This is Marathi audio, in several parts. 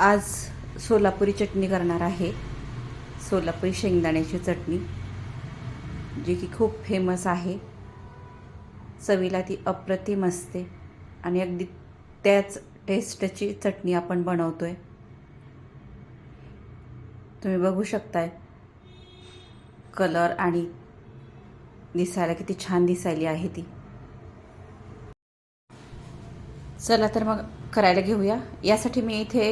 आज सोलापुरी चटणी करणार आहे. सोलापुरी शेंगदाण्याची चटणी जी की खूप फेमस आहे. चवीला ती अप्रतिम असते आणि अगदी त्याच टेस्टची चटणी आपण बनवतो आहे तुम्ही बघू शकताय कलर आणि दिसायला किती छान दिसायली आहे ती. चला तर मग करायला घेऊया. यासाठी मी इथे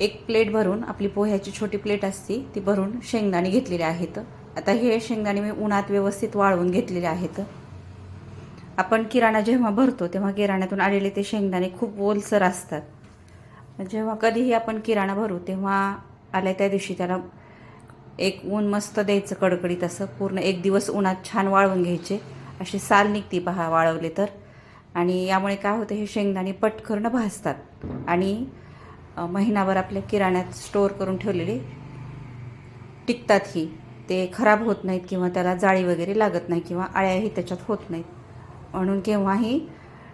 एक प्लेट भरून आपली पोह्याची छोटी प्लेट असते ती भरून शेंगदाणे घेतलेले आहेत. आता हे शेंगदाणे मी उन्हात व्यवस्थित वाळवून घेतलेले आहेत. आपण किराणा जेव्हा भरतो तेव्हा किराण्यातून आलेले ते शेंगदाणे खूप ओलसर असतात. जेव्हा कधीही आपण किराणा भरू तेव्हा आल्या त्या दिवशी त्याला एक ऊन मस्त द्यायचं कडकडीत असं पूर्ण एक दिवस उन्हात छान वाळवून घ्यायचे. अशी साल निघती पहा वाळवले तर. आणि यामुळे काय होतं हे शेंगदाणे पटकन भाजतात. आणि महिनाभर आपल्या किराण्यात स्टोअर करून ठेवलेले. टिकतात ही. ते खराब होत नाहीत किंवा त्याला जाळी वगैरे लागत नाही किंवा आळ्याही त्याच्यात होत नाहीत. म्हणून केव्हाही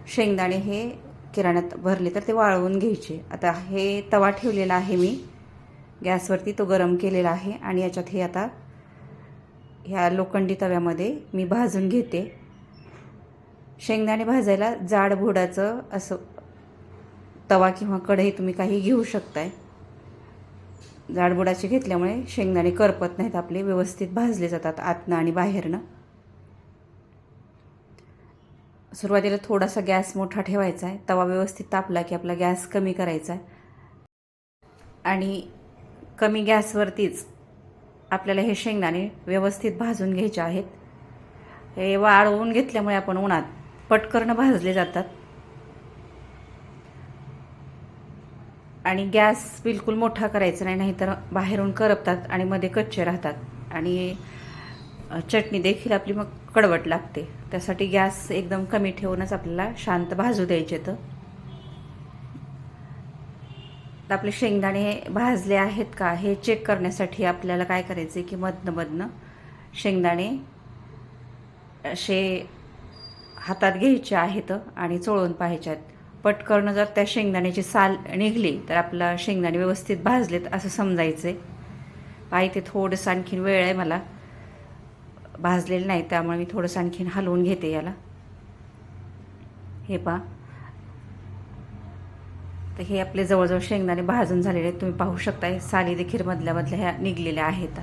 शेंगदाणे हे किराण्यात भरले तर ते वाळवून घ्यायचे. आता हे तवा ठेवलेला आहे मी. गॅसवरती तो गरम केलेला आहे आणि याच्यात हे आता ह्या लोखंडी तव्यामध्ये मी भाजून घेते. शेंगदाणे भाजायला जाड भोडाचं असं तवा किंवा कढई तुम्ही काही घेऊ शकताय. जाडबुडाचे घेतल्यामुळे शेंगदाणे करपत नाहीत आपले व्यवस्थित भाजले जातात आतनं आणि बाहेरनं. सुरुवातीला थोडासा गॅस मोठा ठेवायचा आहे. तवा व्यवस्थित तापला की आपला गॅस कमी करायचा आहे. आणि कमी गॅसवरतीच आपल्याला हे शेंगदाणे व्यवस्थित भाजून घ्यायचे आहेत. हे वाळवून घेतल्यामुळे आपण उन्हात पटकरणं भाजले जातात. आणि गॅस बिलकुल मोठा करायचा नाही नाहीतर बाहेरून करपतात आणि मध्ये कच्चे राहतात. आणि चटणी देखील आपली मग कडवट लागते. त्यासाठी गॅस एकदम कमी ठेवूनच आपल्याला शांत भाजू द्यायचे तर. आपले शेंगदाणे भाजले आहेत का हे चेक करण्यासाठी आपल्याला काय करायचं आहे की मधनं मधनं शेंगदाणे असे हातात घ्यायचे आहेत आणि चोळून पाहायच्यात पटकरणं जर त्या शेंगदाण्याची साल निघली तर आपला शेंगदाणे व्यवस्थित भाजलेत असं समजायचं आहे पाही ते थोडंसं आणखीन वेळ आहे मला. भाजलेलं नाही त्यामुळे मी थोडंसं आणखीन हलवून घेते याला. हे पहा. तर हे आपले जवळजवळ शेंगदाणे भाजून झालेले आहेत. तुम्ही पाहू शकताय साली देखील मधल्या मधल्या ह्या निघलेल्या आहेत.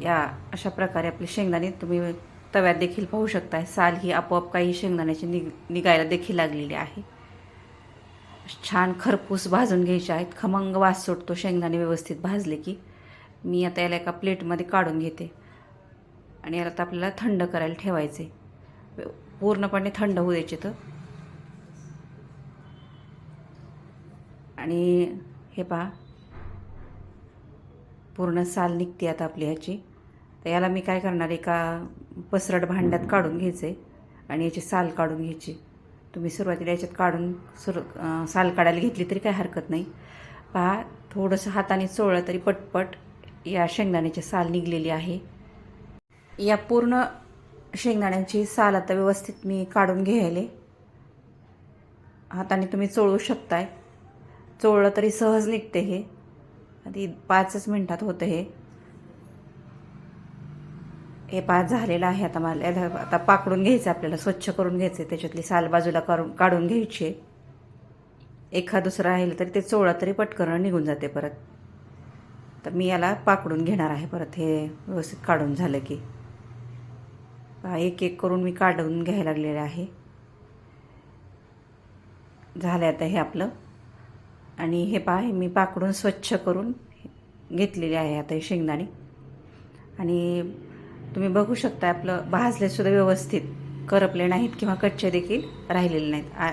या अशा प्रकारे आपले शेंगदाणे तुम्ही तव्यात देखील पाहू शकताय. साल ही आपोआप काही शेंगदाण्याची निघ निघायला देखील लागलेली आहे. छान खरपूस भाजून घ्यायचे आहेत. खमंग वास सुटतो शेंगदाणे व्यवस्थित भाजले की. मी आता याला एका प्लेटमध्ये काढून घेते. आणि याला तर आपल्याला थंड करायला ठेवायचे पूर्णपणे थंड होऊ द्यायचे तर. आणि हे पहा. पूर्ण साल निघते आता आपली ह्याची. तर याला मी काय करणार एका पसरट भांड्यात काढून घ्यायचे आणि याची साल काढून घ्यायची. तुम्ही सुरुवातीला याच्यात काढून सुरू साल काढायला घेतली तरी काय हरकत नाही. पहा थोडंसं हाताने चोळलं तरी पटपट या शेंगदाण्याची साल निघलेली आहे. या पूर्ण शेंगदाण्याची साल आता व्यवस्थित मी काढून घ्यायले. हाताने तुम्ही चोळू शकताय. चोळलं तरी सहज निघते हे. आधी पाचच मिनटात होतं हे. हे पाच झालेलं आहे. आता मला आता पाकडून घ्यायचं आपल्याला स्वच्छ करून घ्यायचं त्याच्यातली साल बाजूला काढून काढून घ्यायची एखा एखाद दुसरं राहिलं तरी ते चोळा तरी पटकन निघून जाते परत. तर मी याला पाकडून घेणार आहे परत. हे व्यवस्थित काढून झालं की. पहा, एक एक करून मी काढून घ्यायला लागलेलं आहे. झालं आता हे आपलं. आणि हे पहा हे मी पाकडून स्वच्छ करून घेतलेले आहे आता हे शेंगदाणे. आणि तुम्ही बघू शकता आपलं भाजले सुद्धा व्यवस्थित करपले नाहीत किंवा कच्चे देखील राहिलेले नाहीत. आ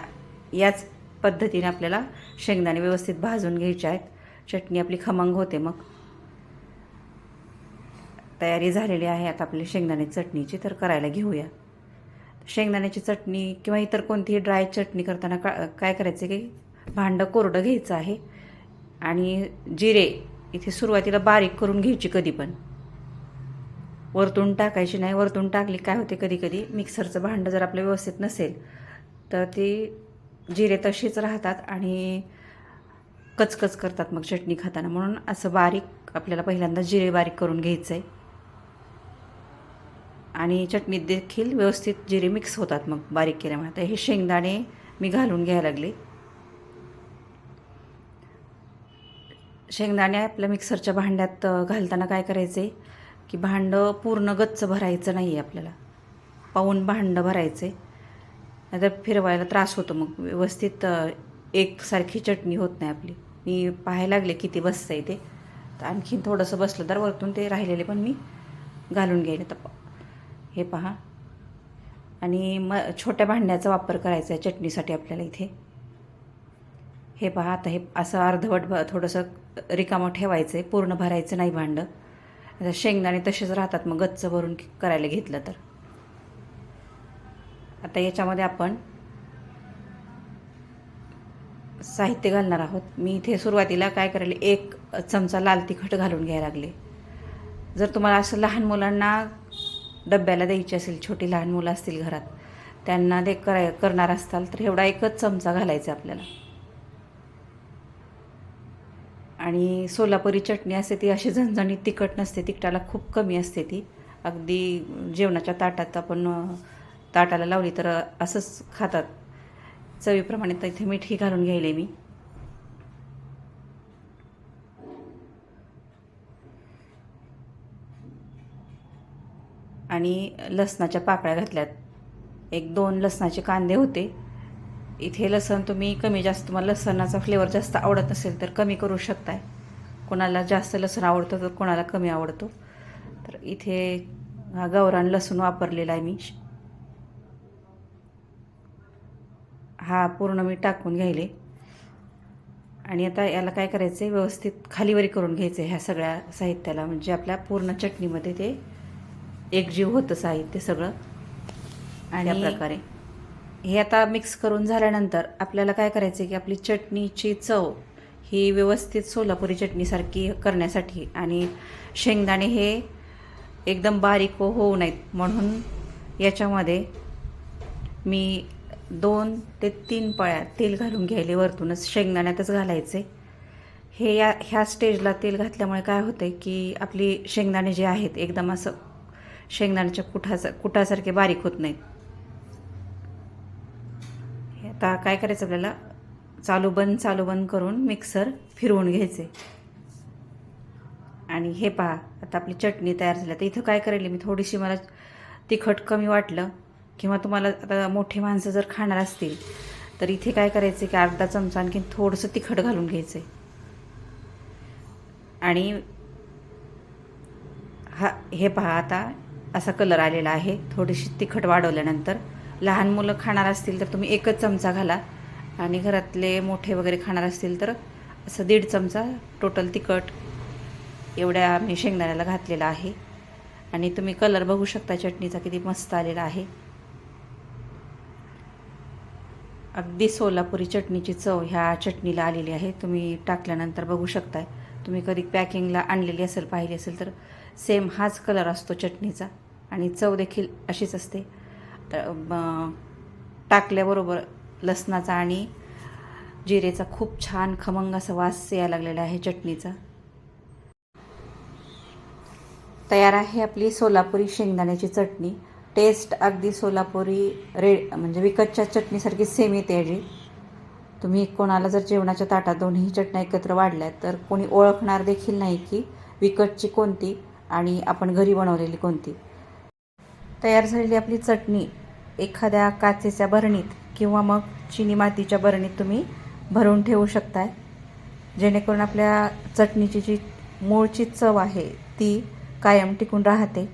याच पद्धतीने आपल्याला शेंगदाणे व्यवस्थित भाजून घ्यायचे आहेत. चटणी आपली खमंग होते मग. तयारी झालेली आहे आता आपली शेंगदाणे चटणीची तर करायला घेऊया. शेंगदाण्याची चटणी किंवा इतर कोणतीही ड्राय चटणी करताना का काय करायचं की भांडं कोरडं घ्यायचं आहे. आणि जिरे इथे सुरुवातीला बारीक करून घ्यायची कधी पण वरतून टाकायची नाही वरतून टाकली काय होते कधी कधी? मिक्सरचं भांडं जर आपलं व्यवस्थित नसेल तर ती जिरे तशीच राहतात आणि कचकच करतात मग चटणी खाताना. म्हणून असं बारीक आपल्याला पहिल्यांदा जिरे बारीक करून घ्यायचं आहे आणि चटणीत देखील व्यवस्थित जिरे मिक्स होतात मग बारीक केल्यामुळे. तर हे शेंगदाणे मी घालून घ्यायला लागले. शेंगदाणे आपल्या मिक्सरच्या भांड्यात घालताना काय करायचं? आहे की भांडं पूर्ण गच्च भरायचं नाही आहे आपल्याला. पाहून भांडं भरायचं. आहे नाहीतर फिरवायला त्रास होतो मग. व्यवस्थित एकसारखी चटणी होत नाही आपली. मी पाहायला लागले किती बसतं आहे ते. तर आणखीन थोडंसं बसलं तर वरतून ते राहिलेले पण मी घालून घेईन. तर हे पहा. आणि म छोट्या भांड्याचा वापर करायचा आहे चटणीसाठी आपल्याला इथे. हे पहा आता हे असं अर्धवट भ थोडंसं रिकामं ठेवायचं आहे पूर्ण भरायचं नाही भांडं. आता शेंगदाणे तसेच राहतात मग गच्च भरून करायला घेतलं तर. आता याच्यामध्ये आपण साहित्य घालणार आहोत. मी इथे सुरुवातीला काय करायला एक चमचा लाल तिखट घालून घ्यायला लागले. जर तुम्हाला असं लहान मुलांना डब्याला द्यायची असेल छोटी लहान मुलं असतील घरात त्यांना ते कराय करणार असताल तर एवढा एकच चमचा घालायचा आपल्याला. आणि सोलापुरी चटणी असते ती अशी झणझणीत तिखट नसते तिखटाला खूप कमी असते ती. अगदी जेवणाच्या ताटात आपण ताटाला लावली तर असंच खातात. चवीप्रमाणे तर इथे मीठही घालून घ्यायले मी. आणि लसणाच्या पाकळ्या घातल्यात. एक दोन लसणाचे कांदे होते. इथे लसण तुम्ही कमी जास्त तुम्हाला लसणाचा फ्लेवर जास्त आवडत नसेल तर कमी करू शकताय. कोणाला जास्त लसूण आवडतं तर कोणाला कमी आवडतो. तर इथे हा गावरान लसूण वापरलेला आहे मी. हा पूर्ण मी टाकून घ्यायले. आणि आता याला काय करायचं आहे व्यवस्थित खालीवरी करून घ्यायचं आहे ह्या सगळ्या साहित्याला. म्हणजे आपल्या पूर्ण चटणीमध्ये ते एकजीव होतं साहित्य सगळं. आणि या प्रकारे हे आता मिक्स करून झाल्यानंतर आपल्याला काय करायचं आहे की आपली चटणीची चव ही व्यवस्थित सोलापुरी चटणीसारखी करण्यासाठी आणि शेंगदाणे हे एकदम बारीक होऊ नयेत. म्हणून याच्यामध्ये मी दोन ते तीन पळ्या तेल घालून घ्यायले वरतूनच. शेंगदाण्यातच घालायचे. हे या ह्या स्टेजला तेल घातल्यामुळे काय होतं की आपली शेंगदाणे जे आहेत एकदम असं शेंगदाण्याच्या कुठाचा कुठासारखे बारीक होत नाहीत. आता काय करायचं आपल्याला? चालू बंद चालू बंद करून मिक्सर फिरवून घ्यायचे. आणि हे पहा आता आपली चटणी तयार झाली. तर इथं काय करेल मी? थोडीशी मला तिखट कमी वाटलं किंवा तुम्हाला आता मोठी माणसं जर खाणार असतील तर इथे काय करायचं की अर्धा चमचा आणखी थोडंसं तिखट घालून घ्यायचं. आणि हा हे पहा आता असा कलर आलेला आहे. थोडीशी तिखट वाढवल्यानंतर लहान मुलं खाणार असतील तर तुम्ही एकच चमचा घाला. आणि घरातले मोठे वगैरे खाणार असतील तर असं दीड चमचा टोटल तिखट एवढ्या मी शेंगदाण्याला घातलेला आहे. आणि तुम्ही कलर बघू शकता चटणीचा किती मस्त आलेला आहे. अगदी सोलापुरी चटणीची चव ह्या चटणीला आलेली आहे. तुम्ही टाकल्यानंतर बघू शकताय. तुम्ही कधी पॅकिंगला आणलेली असेल पाहिली असेल तर सेम हाच कलर असतो चटणीचा. आणि चव देखील अशीच असते. तर टाकल्याबरोबर लसणाचा आणि जिरेचा खूप छान खमंग असा वास यायला लागलेला आहे चटणीचा. तयार आहे आपली सोलापुरी शेंगदाण्याची चटणी. टेस्ट अगदी सोलापुरी रेड म्हणजे विकतच्या चटणीसारखी सेम येते याची. तुम्ही कोणाला जर जेवणाच्या ताटात दोन्ही चटण्या एकत्र वाढल्या तर कोणी ओळखणार देखील नाही की विकतची कोणती आणि आपण घरी बनवलेली कोणती. तयार झालेली आपली चटणी एखाद्या काचेच्या भरणीत किंवा मग चिनी मातीच्या भरणीत तुम्ही भरून ठेवू शकताय. जेणेकरून आपल्या चटणीची जी मूळची चव आहे ती कायम टिकून राहते.